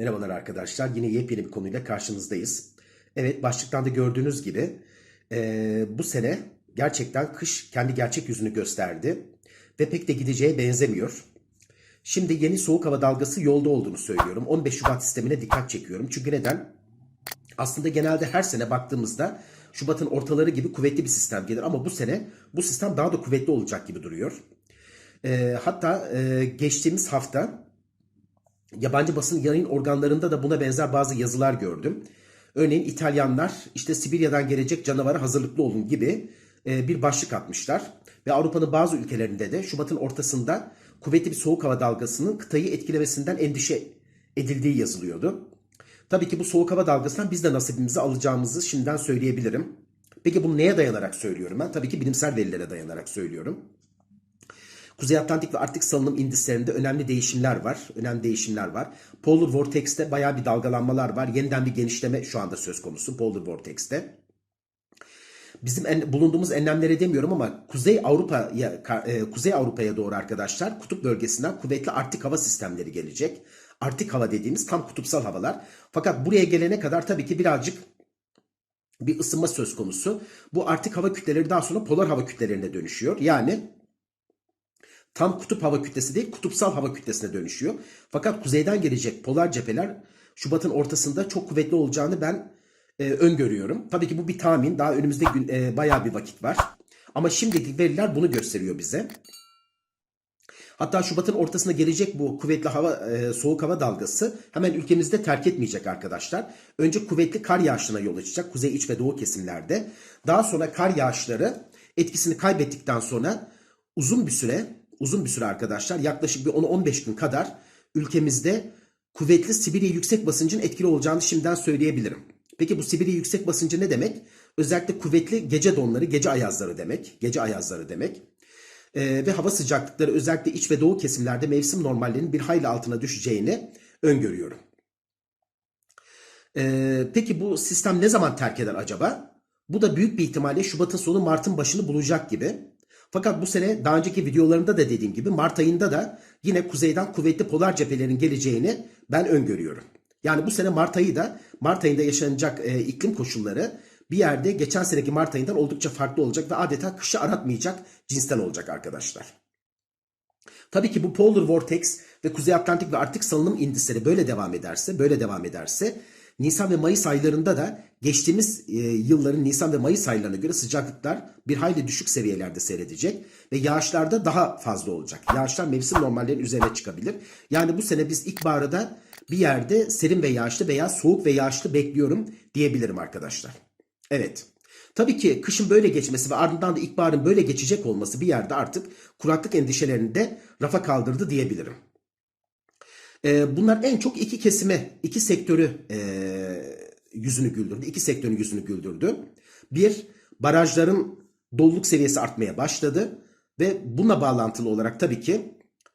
Merhabalar arkadaşlar. Yine yepyeni bir konuyla karşınızdayız. Evet başlıktan da gördüğünüz gibi eee, bu sene gerçekten kış kendi gerçek yüzünü gösterdi. Ve pek de gideceğe benzemiyor. Şimdi yeni soğuk hava dalgası yolda olduğunu söylüyorum. 15 Şubat sistemine dikkat çekiyorum. Çünkü neden? Aslında genelde her sene baktığımızda Şubat'ın ortaları gibi kuvvetli bir sistem gelir. Ama bu sene bu sistem daha da kuvvetli olacak gibi duruyor. Eee, hatta eee, geçtiğimiz hafta yabancı basın yayın organlarında da buna benzer bazı yazılar gördüm. Örneğin İtalyanlar işte Sibirya'dan gelecek canavara hazırlıklı olun gibi e, bir başlık atmışlar. Ve Avrupa'nın bazı ülkelerinde de Şubat'ın ortasında kuvvetli bir soğuk hava dalgasının kıtayı etkilemesinden endişe edildiği yazılıyordu. Tabii ki bu soğuk hava dalgasından biz de nasibimizi alacağımızı şimdiden söyleyebilirim. Peki bunu neye dayanarak söylüyorum ben? Tabii ki bilimsel verilere dayanarak söylüyorum. Kuzey Atlantik ve Arktik salınım indislerinde önemli değişimler var. Önemli değişimler var. Polar Vortex'te bayağı bir dalgalanmalar var. Yeniden bir genişleme şu anda söz konusu Polar Vortex'te. Bizim en, bulunduğumuz enlemlere demiyorum ama Kuzey Avrupa'ya e, Kuzey Avrupa'ya doğru arkadaşlar kutup bölgesinden kuvvetli Arktik hava sistemleri gelecek. Arktik hava dediğimiz tam kutupsal havalar. Fakat buraya gelene kadar tabii ki birazcık bir ısınma söz konusu. Bu Arktik hava kütleleri daha sonra polar hava kütlelerine dönüşüyor. Yani tam kutup hava kütlesi değil kutupsal hava kütlesine dönüşüyor. Fakat kuzeyden gelecek polar cepheler Şubat'ın ortasında çok kuvvetli olacağını ben e, öngörüyorum. Tabii ki bu bir tahmin. Daha önümüzde gün, e, bayağı bir vakit var. Ama şimdiki veriler bunu gösteriyor bize. Hatta Şubat'ın ortasına gelecek bu kuvvetli hava e, soğuk hava dalgası hemen ülkemizde terk etmeyecek arkadaşlar. Önce kuvvetli kar yağışına yol açacak kuzey iç ve doğu kesimlerde. Daha sonra kar yağışları etkisini kaybettikten sonra uzun bir süre uzun bir süre arkadaşlar yaklaşık bir 10-15 gün kadar ülkemizde kuvvetli Sibirya yüksek basıncın etkili olacağını şimdiden söyleyebilirim. Peki bu Sibirya yüksek basıncı ne demek? Özellikle kuvvetli gece donları, gece ayazları demek. Gece ayazları demek. Ee, ve hava sıcaklıkları özellikle iç ve doğu kesimlerde mevsim normallerinin bir hayli altına düşeceğini öngörüyorum. Ee, peki bu sistem ne zaman terk eder acaba? Bu da büyük bir ihtimalle Şubat'ın sonu Mart'ın başını bulacak gibi. Fakat bu sene daha önceki videolarımda da dediğim gibi Mart ayında da yine kuzeyden kuvvetli polar cephelerin geleceğini ben öngörüyorum. Yani bu sene Mart ayı da Mart ayında yaşanacak e, iklim koşulları bir yerde geçen seneki Mart ayından oldukça farklı olacak ve adeta kışı aratmayacak cinsten olacak arkadaşlar. Tabii ki bu Polar Vortex ve Kuzey Atlantik ve Arktik salınım indisleri böyle devam ederse, böyle devam ederse Nisan ve Mayıs aylarında da geçtiğimiz e, yılların Nisan ve Mayıs aylarına göre sıcaklıklar bir hayli düşük seviyelerde seyredecek ve yağışlar da daha fazla olacak. Yağışlar mevsim normallerin üzerine çıkabilir. Yani bu sene biz ilkbaharda da bir yerde serin ve yağışlı veya soğuk ve yağışlı bekliyorum diyebilirim arkadaşlar. Evet. Tabii ki kışın böyle geçmesi ve ardından da ilkbaharın böyle geçecek olması bir yerde artık kuraklık endişelerini de rafa kaldırdı diyebilirim. Ee, bunlar en çok iki kesime, iki sektörü e, yüzünü güldürdü. İki sektörün yüzünü güldürdü. Bir, barajların doluluk seviyesi artmaya başladı ve bununla bağlantılı olarak tabii ki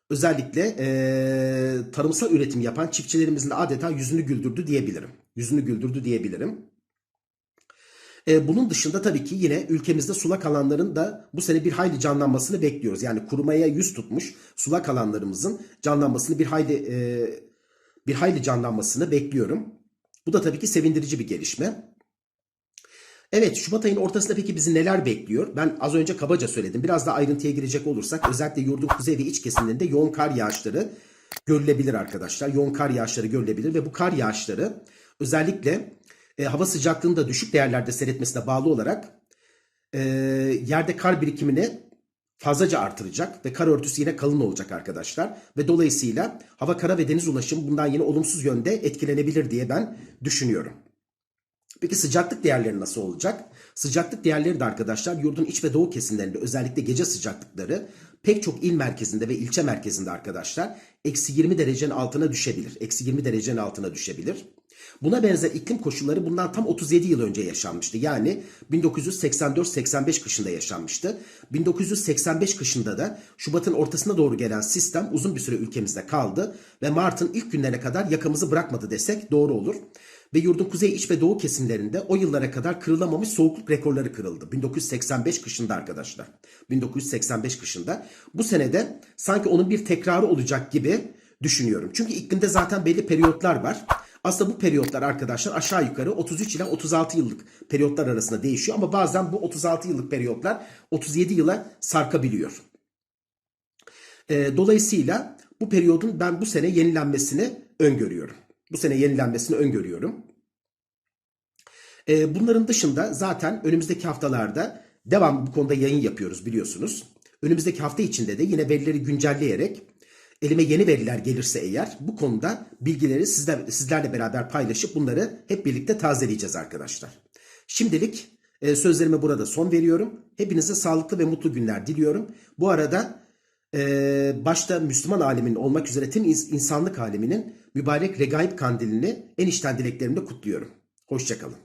özellikle e, tarımsal üretim yapan çiftçilerimizin de adeta yüzünü güldürdü diyebilirim. Yüzünü güldürdü diyebilirim. E, bunun dışında tabii ki yine ülkemizde sulak alanların da bu sene bir hayli canlanmasını bekliyoruz. Yani kurumaya yüz tutmuş sulak alanlarımızın canlanmasını bir hayli e, bir hayli canlanmasını bekliyorum. Bu da tabii ki sevindirici bir gelişme. Evet Şubat ayının ortasında peki bizi neler bekliyor? Ben az önce kabaca söyledim. Biraz daha ayrıntıya girecek olursak özellikle yurdun kuzey ve iç kesimlerinde yoğun kar yağışları görülebilir arkadaşlar. Yoğun kar yağışları görülebilir ve bu kar yağışları özellikle e, hava sıcaklığının da düşük değerlerde seyretmesine bağlı olarak e, yerde kar birikimini fazlaca artıracak ve kar örtüsü yine kalın olacak arkadaşlar. Ve dolayısıyla hava, kara ve deniz ulaşımı bundan yine olumsuz yönde etkilenebilir diye ben düşünüyorum. Peki sıcaklık değerleri nasıl olacak? Sıcaklık değerleri de arkadaşlar yurdun iç ve doğu kesimlerinde özellikle gece sıcaklıkları pek çok il merkezinde ve ilçe merkezinde arkadaşlar eksi 20 derecenin altına düşebilir. Eksi 20 derecenin altına düşebilir. Buna benzer iklim koşulları bundan tam 37 yıl önce yaşanmıştı. Yani 1984-85 kışında yaşanmıştı. 1985 kışında da Şubat'ın ortasına doğru gelen sistem uzun bir süre ülkemizde kaldı ve Mart'ın ilk günlerine kadar yakamızı bırakmadı desek doğru olur. Ve yurdun kuzey, iç ve doğu kesimlerinde o yıllara kadar kırılamamış soğukluk rekorları kırıldı. 1985 kışında arkadaşlar. 1985 kışında. Bu senede sanki onun bir tekrarı olacak gibi düşünüyorum. Çünkü iklimde zaten belli periyotlar var. Aslında bu periyotlar arkadaşlar aşağı yukarı 33 ile 36 yıllık periyotlar arasında değişiyor. Ama bazen bu 36 yıllık periyotlar 37 yıla sarkabiliyor. E, dolayısıyla bu periyodun ben bu sene yenilenmesini öngörüyorum. Bu sene yenilenmesini öngörüyorum. E, bunların dışında zaten önümüzdeki haftalarda devam bu konuda yayın yapıyoruz biliyorsunuz. Önümüzdeki hafta içinde de yine verileri güncelleyerek elime yeni veriler gelirse eğer bu konuda bilgileri sizler, sizlerle beraber paylaşıp bunları hep birlikte tazeleyeceğiz arkadaşlar. Şimdilik e, sözlerime burada son veriyorum. Hepinize sağlıklı ve mutlu günler diliyorum. Bu arada e, başta Müslüman aleminin olmak üzere tüm ins- insanlık aleminin mübarek regaib kandilini en içten dileklerimle kutluyorum. Hoşçakalın.